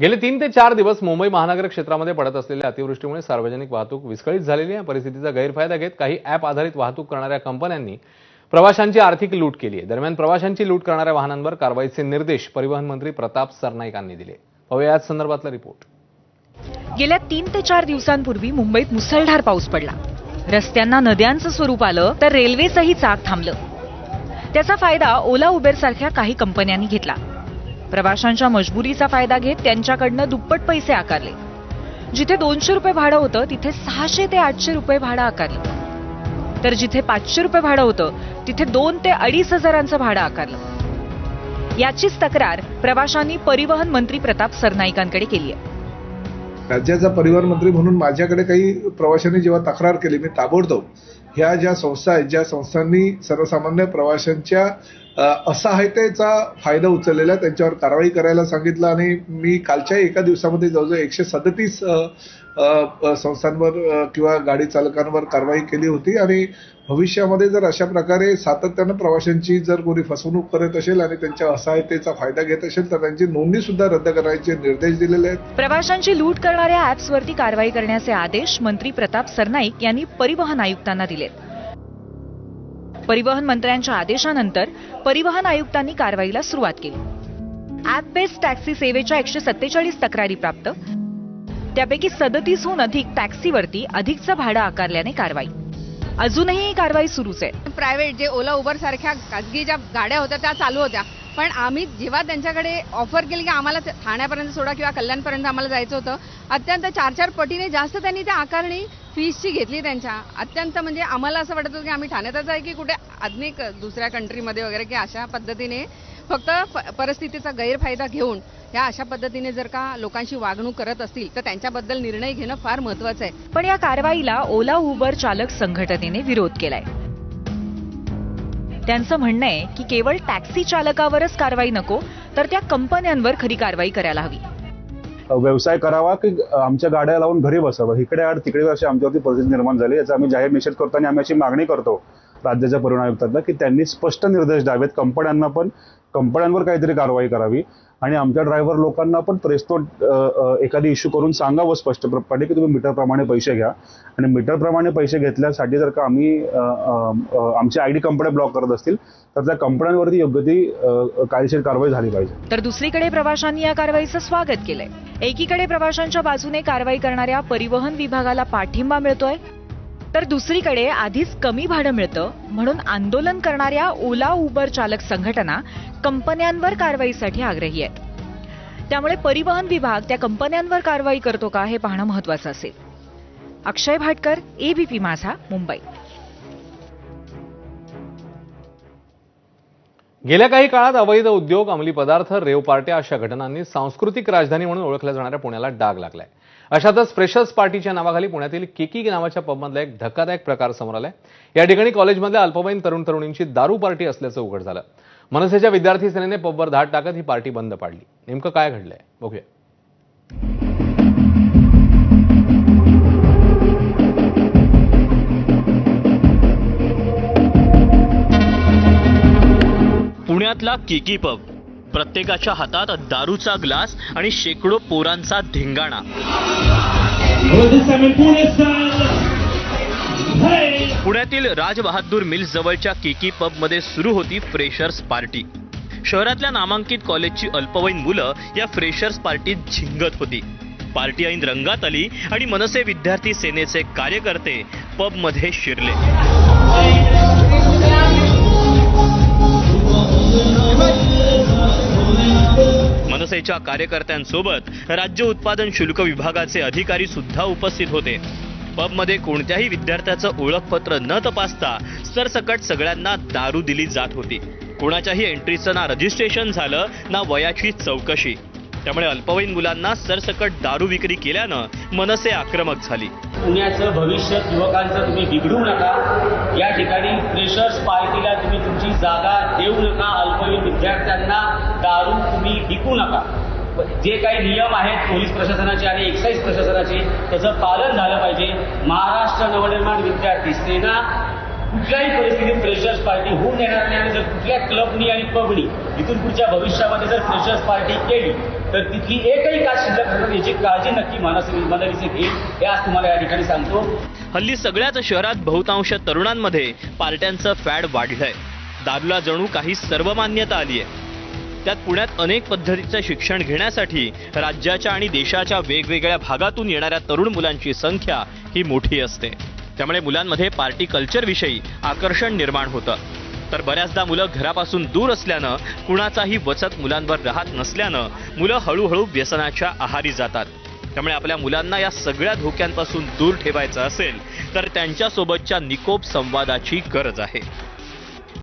गेले तीन ते चार दिवस मुंबई महानगर क्षेत्रामध्ये पडत असलेल्या अतिवृष्टीमुळे सार्वजनिक वाहतूक विस्कळीत झालेली आहे. परिस्थितीचा गैरफायदा घेत काही ॲप आधारित वाहतूक करणाऱ्या कंपन्यांनी प्रवाशांची आर्थिक लूट केली आहे. दरम्यान प्रवाशांची लूट करणाऱ्या वाहनांवर कारवाईचे निर्देश परिवहन मंत्री प्रताप सरनाईकांनी दिले. पाहूया याच संदर्भातला रिपोर्ट. गेल्या तीन ते चार दिवसांपूर्वी मुंबईत मुसळधार पाऊस पडला. रस्त्यांना नद्यांचं स्वरूप आलं तर रेल्वेचंही चाक थांबलं. त्याचा फायदा ओला उबेर सारख्या काही कंपन्यांनी घेतला. प्रवाशांच्या मजबुरीचा फायदा घेत त्यांच्याकडनं दुप्पट पैसे आकारले. जिथे दोनशे रुपये भाडं होतं तिथे सहाशे ते आठशे रुपये भाडं आकारलं. तर जिथे पाचशे रुपये भाडं होतं तिथे दोन ते अडीच हजारांचं भाडं आकारलं. याचीच तक्रार प्रवाशांनी परिवहन मंत्री प्रताप सरनाईकांकडे केली आहे. राज्याचा परिवहन मंत्री म्हणून माझ्याकडे काही प्रवाशांनी जेव्हा तक्रार केली मी ताबडतोब ह्या ज्या संस्था आहेत ज्या संस्थांनी सर्वसामान्य प्रवाशांच्या असहायतेचा फायदा उचललेला आहे, त्यांच्यावर कारवाई करायला सांगितलं आणि मी कालच्या एका दिवसामध्ये जवळजवळ एकशे सदतीस संस्थांवर किंवा गाडी चालकांवर कारवाई केली होती. आणि भविष्यामध्ये जर अशा प्रकारे सातत्यानं प्रवाशांची जर कोणी फसवणूक करत असेल आणि त्यांच्या असहायतेचा फायदा घेत असेल तर त्यांची नोंदणी सुद्धा रद्द करायचे निर्देश दिलेले आहेत. प्रवाशांची लूट करणाऱ्या ॲप्सवरती कारवाई करण्याचे आदेश मंत्री प्रताप सरनाईक यांनी परिवहन आयुक्तांना दिलेत. परिवहन मंत्र्यांच्या आदेशानंतर परिवहन आयुक्तांनी कारवाईला सुरुवात केली. ॲप बेस्ड टॅक्सी सेवेच्या एकशे सत्तेचाळीस तक्रारी प्राप्त. त्यापैकी सदतीसहून अधिक टॅक्सीवरती अधिकचं भाडं आकारल्याने कारवाई. अजूनही ही कारवाई सुरूच आहे. प्रायव्हेट जे ओला उबर सारख्या खाजगी ज्या गाड्या होत्या त्या चालू होत्या. पण आम्ही जेव्हा त्यांच्याकडे ऑफर केली की आम्हाला ठाण्यापर्यंत सोडा किंवा कल्याणपर्यंत आम्हाला जायचं होतं अत्यंत चार चार पटीने जास्त त्यांनी त्या आकारणी फीसची घेतली त्यांच्या. अत्यंत म्हणजे आम्हाला असं वाटत होतं की आम्ही ठाण्यातच आहे की कुठे आधुनिक दुसऱ्या कंट्रीमध्ये वगैरे की अशा पद्धतीने फक्त परिस्थितीचा गैरफायदा घेऊन ह्या अशा पद्धतीने जर का लोकांशी वागणूक करत असतील तर त्यांच्याबद्दल निर्णय घेणं फार महत्वाचं आहे. पण या कारवाईला ओला उबर चालक संघटनेने विरोध केलाय. त्यांचं म्हणणं आहे की केवळ टॅक्सी चालकावरच कारवाई नको तर त्या कंपन्यांवर खरी कारवाई करायला हवी. व्यवसाय करावा की आमच्या गाड्या लावून घरी बसावं? इकडे आड तिकडे अशी आमच्यावरती परिस्थिती निर्माण झाली. याचा आम्ही जाहीर निषेध करतो आणि आम्ही अशी मागणी करतो राज्याच्या परिवहन आयुक्तांना की त्यांनी स्पष्ट निर्देश द्यावेत. कंपन्यांना पण कंपन्यांवर काहीतरी कारवाई करावी. आणि आमच्या ड्रायव्हर लोकांना पण प्रेसनोट एखादी इश्यू करून सांगावं स्पष्टपणे की तुम्ही मीटरप्रमाणे पैसे घ्या. आणि मीटरप्रमाणे पैसे घेतल्यासाठी जर का आम्ही आमची आय डी कंपन्या ब्लॉक करत असतील तर त्या कंपन्यांवरती योग्य ती कायदेशीर कारवाई झाली पाहिजे. तर दुसरीकडे प्रवाशांनी या कारवाईचं स्वागत केलंय. एकीकडे प्रवाशांच्या बाजूने कारवाई करणाऱ्या परिवहन विभागाला पाठिंबा मिळतोय. तर दुसरीकडे आधीच कमी भाडं मिळतं म्हणून आंदोलन करणाऱ्या ओला उबर चालक संघटना कंपन्यांवर कारवाईसाठी आग्रही आहेत. त्यामुळे परिवहन विभाग त्या कंपन्यांवर कारवाई करतो का हे पाहणं महत्वाचं असेल. अक्षय भाटकर एबीपी माझा मुंबई. गेल्या काही काळात अवैध उद्योग अंमली पदार्थ रेव पार्ट्या अशा घटनांनी सांस्कृतिक राजधानी म्हणून ओळखल्या जाणाऱ्या पुण्याला डाग लागलाय. अशातच फ्रेशर्स पार्टीच्या नावाखाली पुण्यातील केकी नावाच्या पबमधला एक धक्कादायक प्रकार समोर आलाय. या ठिकाणी कॉलेजमधल्या अल्पवयीन तरुण तरुणींची दारू पार्टी असल्याचं उघड झालं. मनसेच्या विद्यार्थी सेनेने पबवर धाड टाकत ही पार्टी बंद पाडली. नेमकं काय घडलंय? बघूया. पुण्यातला केकी पब. प्रत्येकाच्या हातात दारूचा ग्लास आणि शेकडो पोरांचा धिंगाणा. पुण्यातील राजबहादूर मिल्स जवळच्या केकी पबमध्ये सुरू होती फ्रेशर्स पार्टी. शहरातल्या नामांकित कॉलेजची अल्पवयीन मुलं या फ्रेशर्स पार्टीत झिंगत होती. पार्टी ऐन रंगात आली आणि मनसे विद्यार्थी सेनेचे कार्यकर्ते पबमध्ये शिरले. मनसेच्या कार्यकर्त्यांसोबत राज्य उत्पादन शुल्क विभागाचे अधिकारी सुद्धा उपस्थित होते. पबमध्ये कोणत्याही विद्यार्थ्याचं ओळखपत्र न तपासता सरसकट सगळ्यांना दारू दिली जात होती. कोणाच्याही एंट्रीचं ना रजिस्ट्रेशन झालं ना वयाची चौकशी. त्यामुळे अल्पवयीन मुलांना सरसकट दारू विक्री केल्यानं मनसे आक्रमक झाली. पुण्याचं भविष्य युवकांचं तुम्ही बिघडू नका. या ठिकाणी फ्रेशर्स पार्टीला तुम्ही तुमची जागा देऊ नका. अल्पवयीन विद्यार्थ्यांना दारू तुम्ही विकू नका. जे काही नियम आहेत पोलीस प्रशासनाचे आणि एक्साईज प्रशासनाचे त्याचं पालन झालं पाहिजे. महाराष्ट्र नवनिर्माण विद्यार्थी सेना कुठल्याही परिस्थितीत फ्रेशर्स पार्टी होऊन देणार नाही आणि जर कुठल्या क्लबनी आणि पबनी इथून पुढच्या भविष्यामध्ये जर फ्रेशर्स पार्टी केली तर तिथली एकही का शिल्लक राहणार याची काळजी नक्की मानस मनरीचे घेईल. हे आज तुम्हाला या ठिकाणी सांगतो. हल्ली सगळ्याच शहरात बहुतांश तरुणांमध्ये पार्ट्यांचं फॅड वाढलंय. दारूला जणू काही सर्वमान्यता आली आहे त्यात पुण्यात अनेक पद्धतीचं शिक्षण घेण्यासाठी राज्याच्या आणि देशाच्या वेगवेगळ्या भागातून येणाऱ्या तरुण मुलांची संख्या ही मोठी असते. त्यामुळे मुलांमध्ये पार्टी कल्चरविषयी आकर्षण निर्माण होतं. तर बऱ्याचदा मुलं घरापासून दूर असल्यानं कुणाचाही वचक मुलांवर राहत नसल्यानं मुलं हळूहळू व्यसनाच्या आहारी जातात. त्यामुळे आपल्या मुलांना या सगळ्या धोक्यांपासून दूर ठेवायचं असेल तर त्यांच्यासोबतच्या निकोप संवादाची गरज आहे.